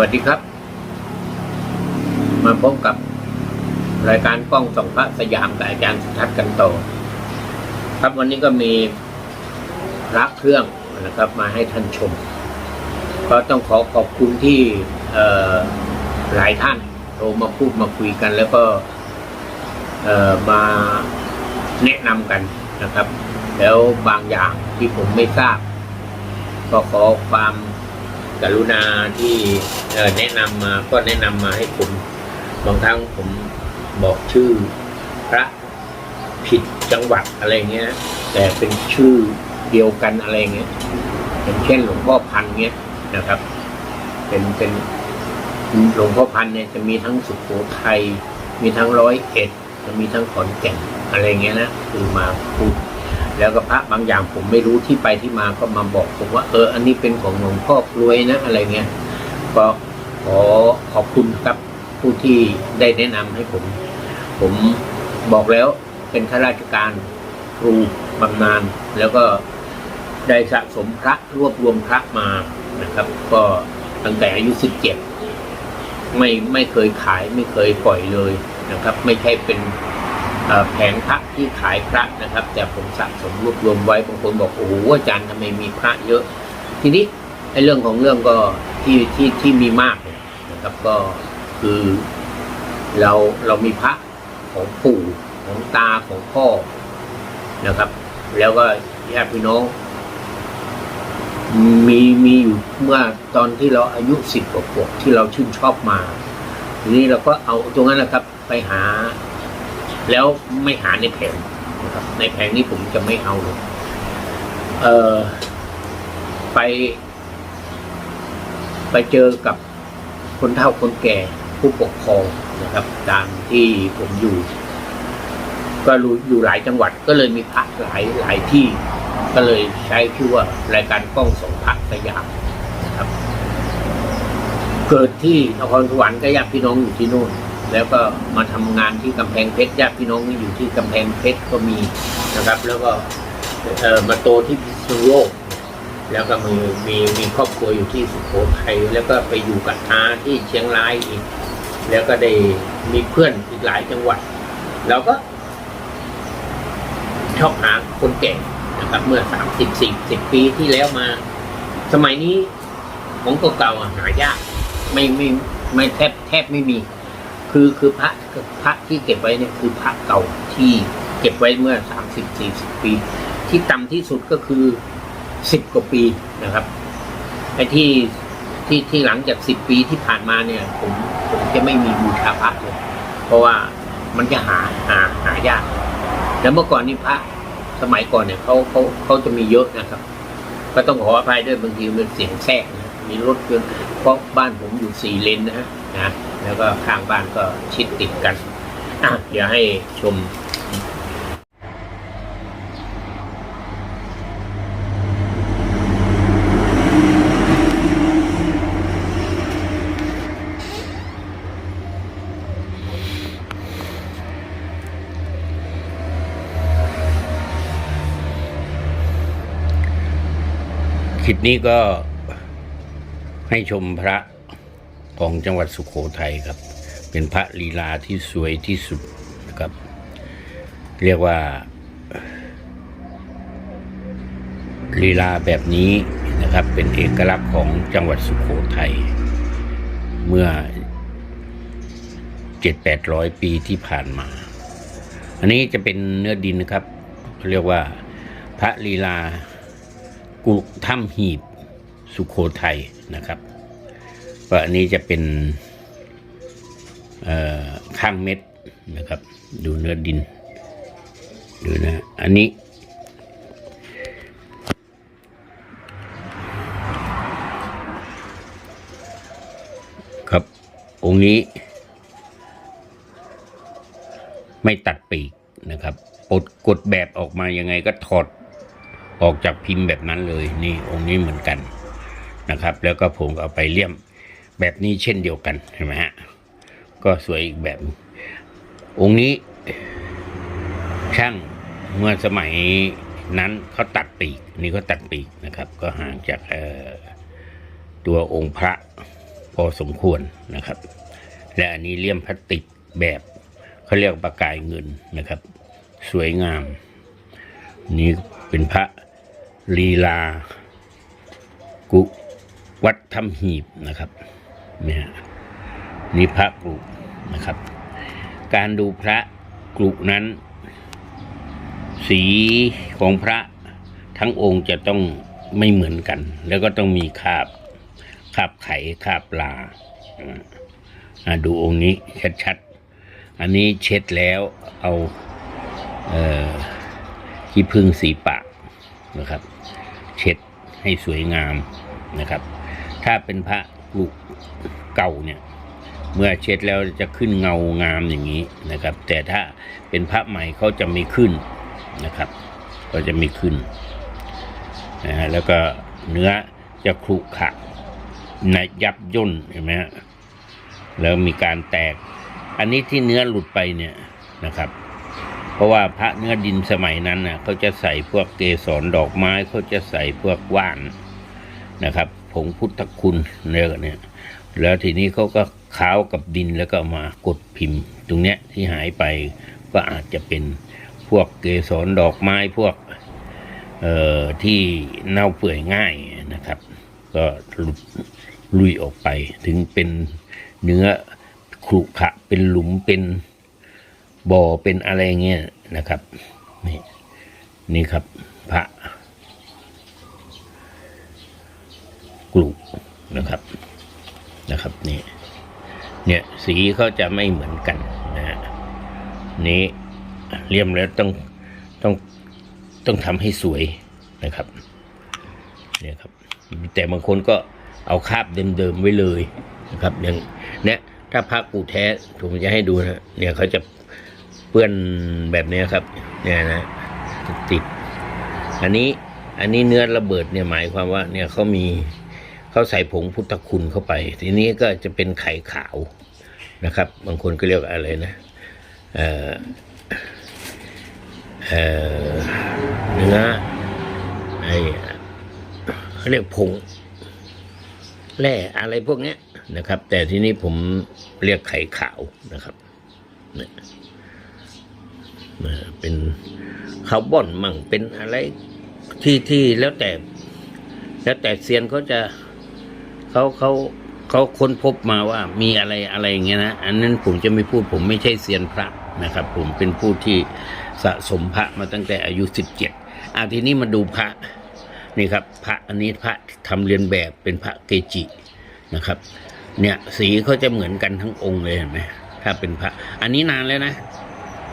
วัสดีครับ มาพบกับรายการกล้องส่องพระสยามกับอาจารย์สุทัศน์กันต่อครับวันนี้ก็มีพระเครื่องนะครับ มาให้ท่านชม ก็ต้องขอขอบคุณที่หลายท่านโทรมาพูดมาคุยกัน แล้วก็มาแนะนำกันนะครับ แล้วบางอย่างที่ผมไม่ทราบ ก็ขอความ กรุณาที่แนะนำมาก็แนะนำมาให้ผมบางครั้งผมบอกชื่อพระผิดจังหวัดอะไรเงี้ย แต่เป็นชื่อเดียวกันอะไรเงี้ยอย่างเช่นหลวงพ่อพันเงี้ยนะครับ เป็นเป็นหลวงพ่อพันเนี่ยจะมีทั้งสุโขทัยมีทั้งร้อยเอ็ดจะมีทั้งขอนแก่นอะไรเงี้ยนะคือมาพูด แล้วก็พระบางอย่างผมไม่รู้ที่ไปที่มาก็มาบอกผมว่า เออ อันนี้เป็นของหลวงพ่อกลวยนะอะไรเงี้ยก็ขอขอบคุณครับผู้ที่ได้แนะนำให้ผม ผมบอกแล้วเป็นข้าราชการครูบำนาญแล้วก็ได้สะสมพระรวบรวมพระมานะครับ ก็ตั้งแต่อายุสิบเจ็ดไม่ไม่เคยขายไม่เคยปล่อยเลยนะครับ ไม่ใช่เป็น แผงพระที่ขายพระนะครับ แต่ผมสะสมรวบรวมไว้บางคนบอกโอ้โหอาจารย์ทำไมมีพระเยอะ ทีนี้ไอ้เรื่องของเรื่องก็ที่ที่ที่มีมากเนี่ยนะครับก็คือเราเรามีพระของปู่ของตาของพ่อนะครับ แล้วก็ญาติพี่น้อง มีมีอยู่เมื่อตอนที่เราอายุสิบกว่าขวบที่เราชื่นชอบมา ทีนี้เราก็เอาตรงนั้นนะครับไปหา แล้วไม่หาในแผงนะครับในแผงนี้ผมจะไม่เอาเลยเออไป ไปเจอกับคนเฒ่าคนแก่ผู้ปกครองนะครับตามที่ผมอยู่ ก็รู้อยู่หลายจังหวัดก็เลยมีพระหลายหลายที่ ก็เลยใช้ชื่อว่ารายการกล้องสองพระสยามนะครับ เกิดที่นครสวรรค์ก็ญาติพี่น้องอยู่ที่นู่น แล้วก็มาทำงานที่กำแพงเพชรญาติพี่น้องอยู่ที่กำแพงเพชรก็มีนะครับ แล้วก็เออมาโตที่พิษณุโลกแล้วก็มีมีมีครอบครัวอยู่ที่สุโขทัยแล้วก็ไปอยู่กับอาที่เชียงรายอีก แล้วก็ได้มีเพื่อนอีกหลายจังหวัดเราก็ชอบหาคนแก่นะครับ เมื่อสามสิบสี่สิบปีที่แล้วมา สมัยนี้ของเก่าๆหายาก ไม่ไม่ไม่แทบแทบไม่มี คือคือพระพระที่เก็บไว้เนี่ยคือพระเก่าที่เก็บไว้เมื่อสามสิบสี่สิบปี ที่ต่ำที่สุดก็คือสิบกว่าปีนะครับไอ้ที่ที่ที่หลังจากสิบปีที่ผ่านมาเนี่ย ผมผมจะไม่มีบูชาพระเลยเพราะว่ามันจะหาหาหายาก แล้วเมื่อก่อนนี่พระสมัยก่อนเนี่ยเขาเขาเขาจะมีเยอะนะครับ ก็ต้องขออภัยด้วยบางทีมันเสียงแทรกนะ มีรถยนต์เพราะบ้านผมอยู่สี่เลนนะฮะนะแล้วก็ข้างบ้านก็ชิดติดกันอะเดี๋ยวให้ชมคลิปนี้ก็ ให้ชมพระของจังหวัดสุขโขทัยครับ เป็นพระลีลาที่สวยที่สุดนะครับ เรียกว่าลีลาแบบนี้นะครับเป็นเอกลักษณ์ของจังหวัดสุขโขทัยเมื่อเจ็ดแปดร้อยปีที่ผ่านมา อันนี้จะเป็นเนื้อดินนะครับเขาเรียกว่าพระลีลากุถ้ำหีบสุขโขทัยนะครับ ก็อันนี้จะเป็นข้างเม็ดนะครับ ดูเนื้อดิน ดูนะ อันนี้ ครับองค์นี้ ไม่ตัดปีกนะครับปดกดแบบออกมายังไงก็ถอดออกจากพิมพ์แบบนั้นเลย นี่องค์นี้เหมือนกันนะครับ แล้วก็ผมเอาไปเลี่ยม แบบนี้เช่นเดียวกันเห็นไหมฮะก็สวยอีกแบบ องค์นี้ช่างเมื่อสมัยนั้นเขาตัดปีกนี่เขาตัดปีกนะครับ ก็ห่างจากตัวองค์พระพอสมควรนะครับ และอันนี้เลี่ยมพลาสติกแบบเขาเรียกประกายเงินนะครับ สวยงาม นี่เป็นพระลีลา กุวัดถ้ำหีบนะครับ นี่นี่พระกรุนะครับ การดูพระกรุนั้น สีของพระทั้งองค์จะต้องไม่เหมือนกัน แล้วก็ต้องมีคาบคาบไข่คาบปลาดูองค์นี้ชัดๆ อันนี้เช็ดแล้วเอาเออขี้พึ่งสีปากนะครับ เช็ดให้สวยงามนะครับ ถ้าเป็นพระ กรุเก่าเนี่ย เมื่อเช็ดแล้วจะขึ้นเงางามอย่างนี้นะครับ แต่ถ้าเป็นพระใหม่เขาจะไม่ขึ้นนะครับ ก็จะไม่ขึ้นนะฮะแล้วก็เนื้อจะครุขระนะยับย่นเห็นไหมฮะแล้วมีการแตก อันนี้ที่เนื้อหลุดไปเนี่ยนะครับ เพราะว่าพระเนื้อดินสมัยนั้นน่ะเขาจะใส่พวกเกสรดอกไม้เขาจะใส่พวกว่าน นะครับผงพุทธคุณเนี่ยเนี่ยแล้วทีนี้เขาก็ค้าวกับดินแล้วก็มากดพิมพ์ ตรงเนี้ยที่หายไปก็อาจจะเป็นพวกเกสรดอกไม้พวกเอ่อที่เน่าเปื่อยง่ายนะครับ ก็หลุดลุยออกไป ถึงเป็นเนื้อขรุขระเป็นหลุมเป็นบ่อเป็นอะไรเงี้ยนะครับ นี่นี่ครับพระ กลุนะครับนะครับนี่เนี่ยสีเขาจะไม่เหมือนกันนะฮะนี้เลี่ยมแล้วต้องต้องต้องทำให้สวยนะครับเนี่ยครับ แต่บางคนก็เอาคาบเดิมๆไว้เลยนะครับอย่างเนี้ยถ้าพระกูแท้ผมจะให้ดูนะเนี่ยเขาจะเปื้อนแบบนี้ครับเนี่ยนะติดอันนี้อันนี้เนื้อระเบิดเนี่ยหมายความว่าเนี่ยเขามี เขาใส่ผงพุทธคุณเข้าไป ทีนี้ก็จะเป็นไข่ขาวนะครับ บางคนก็เรียกอะไรนะเออเออนื้อไอ้เขาเรียกผงแร่อะไรพวกนี้นะครับ แต่ทีนี้ผมเรียกไข่ขาวนะครับเนี่ยเป็นคาร์บอนมั่งเป็นอะไรที่ที่แล้วแต่ แล้วแต่เซียนเขาจะ เขาเขาเขาค้นพบมาว่ามีอะไรอะไรอย่างเงี้ยนะอันนั้นผมจะไม่พูดผมไม่ใช่เซียนพระนะครับ ผมเป็นผู้ที่สะสมพระมาตั้งแต่อายุสิบเจ็ดอาทีนี้มาดูพระนี่ครับพระอันนี้พระทำเรียนแบบเป็นพระเกจินะครับ เนี่ยสีเขาจะเหมือนกันทั้งองค์เลยเห็นไหมถ้าเป็นพระ อันนี้นานแล้วนะ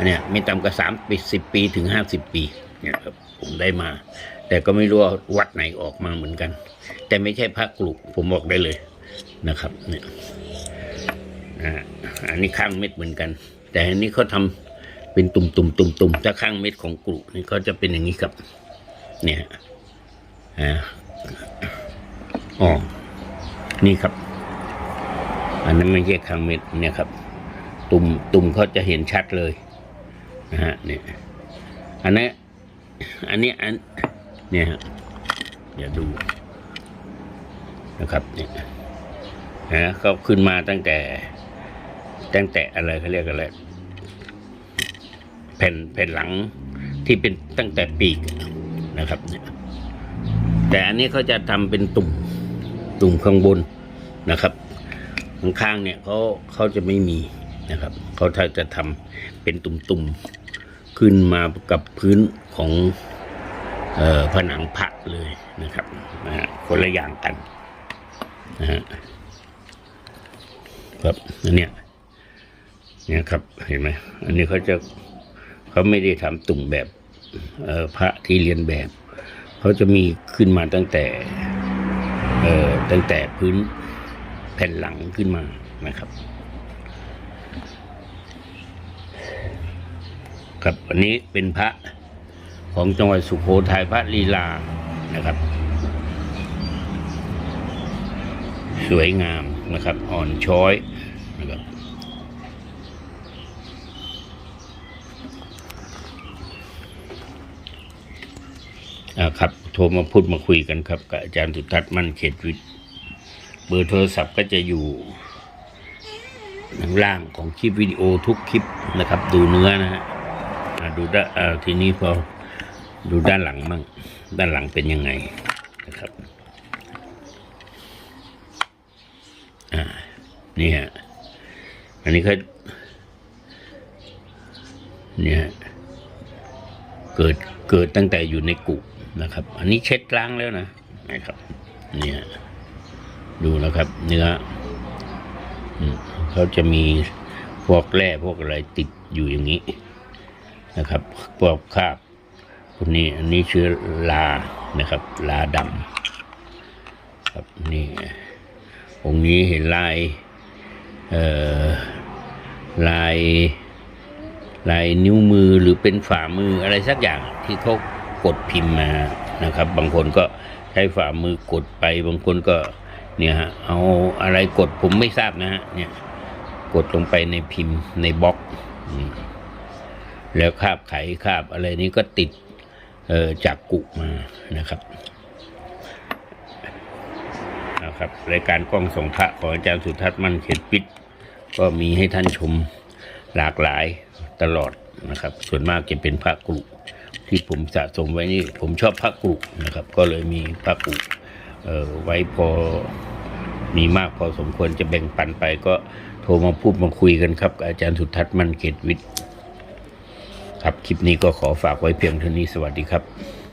เนี้ยไม่ต่ำกว่าสามปีสิบปีถึงห้าสิบปีเนี่ยครับผมได้มา แต่ก็ไม่รู้ว่าวัดไหนออกมาเหมือนกัน แต่ไม่ใช่พระกลุผมบอกได้เลยนะครับเนี่ยอันนี้ข้างเม็ดเหมือนกัน แต่อันนี้เขาทำเป็นตุ่มตุ่มตุ่มตุ่มถ้าข้างเม็ดของกลุนี่ก็จะเป็นอย่างนี้ครับ เนี่ยอ่าอ๋อนี่ครับ อันนั้นไม่ใช่ข้างเม็ดเนี่ยครับ ตุ่มตุ่มเขาจะเห็นชัดเลยนะฮะเนี่ยอันนี้อันนี้อัน เนี่ยฮะเดี๋ยวดูนะครับเนี่ยนะเขาขึ้นมาตั้งแต่ ตั้งแต่อะไรเขาเรียกอะไรแผ่นแผ่นหลังที่เป็นตั้งแต่ปีกนะครับเนี่ยแต่อันนี้เขาจะทำเป็นตุ่มตุ่มข้างบนนะครับข้างๆเนี่ยเขาเขาจะไม่มีนะครับเขาถ้าจะทำเป็นตุ่มๆขึ้นมากับพื้นของ ผนังพระเลยนะครับนะคนละอย่างกันนะฮะครับอันเนี้ยเนี่ยครับเห็นไหมอันนี้เขาจะเขาไม่ได้ทำตุ่มแบบเออพระที่เรียนแบบเขาจะมีขึ้นมาตั้งแต่เออตั้งแต่พื้นแผ่นหลังขึ้นมานะครับ ครับอันนี้เป็นพระ ของจังหวัดสุโขทัยพระลีลานะครับ สวยงามนะครับ อ่อนช้อยนะครับอาครับโทรมาพูดมาคุยกันครับกับอาจารย์สุทัศน์มั่นเขตวิทย์เบอร์โทรศัพท์ก็จะอยู่ข้างล่างของคลิปวิดีโอทุกคลิปนะครับ ดูเนื้อนะฮะดูได้ทีนี้พอ ดูด้านหลังมั่ง ด้านหลังเป็นยังไงนะครับ อ่า นี่ฮะ อันนี้ก็เนี่ยฮะเกิด เกิดตั้งแต่อยู่ในกุนะครับ อันนี้เช็ดล้างแล้วนะ นะครับ เนี่ย ดูนะครับ เนื้ออืมเขาจะมีพวกแร่พวกอะไรติดอยู่อย่างนี้นะครับ พวกคราบ พวกนี้อันนี้ชื่อลานะครับ ลาดำครับนี่องค์นี้เห็นลายเอ่อลายลายนิ้วมือหรือเป็นฝ่ามืออะไรสักอย่างที่เขากดพิมพ์มานะครับ บางคนก็ใช้ฝ่ามือกดไป บางคนก็เนี่ยฮะเอาอะไรกดผมไม่ทราบนะฮะเนี่ยกดลงไปในพิมพ์ในบล็อก แล้วคาบไขคาบอะไรนี้ก็ติด จากกุมานะครับนะครับรายการกล้องส่งพระของอาจารย์สุทัศน์มั่นเขตปิด ก็มีให้ท่านชมหลากหลายตลอดนะครับ ส่วนมากจะเป็นพระกรุที่ผมสะสมไว้นี่ผมชอบพระกรุนะครับ ก็เลยมีพระกรุเอ่อไว้พอมีมากพอสมควรจะแบ่งปันไปก็โทรมาพูดมาคุยกันครับกับอาจารย์สุทัศน์มั่นเขตวิทย์ ครับคลิปนี้ก็ขอฝากไว้เพียงเท่านี้สวัสดีครับ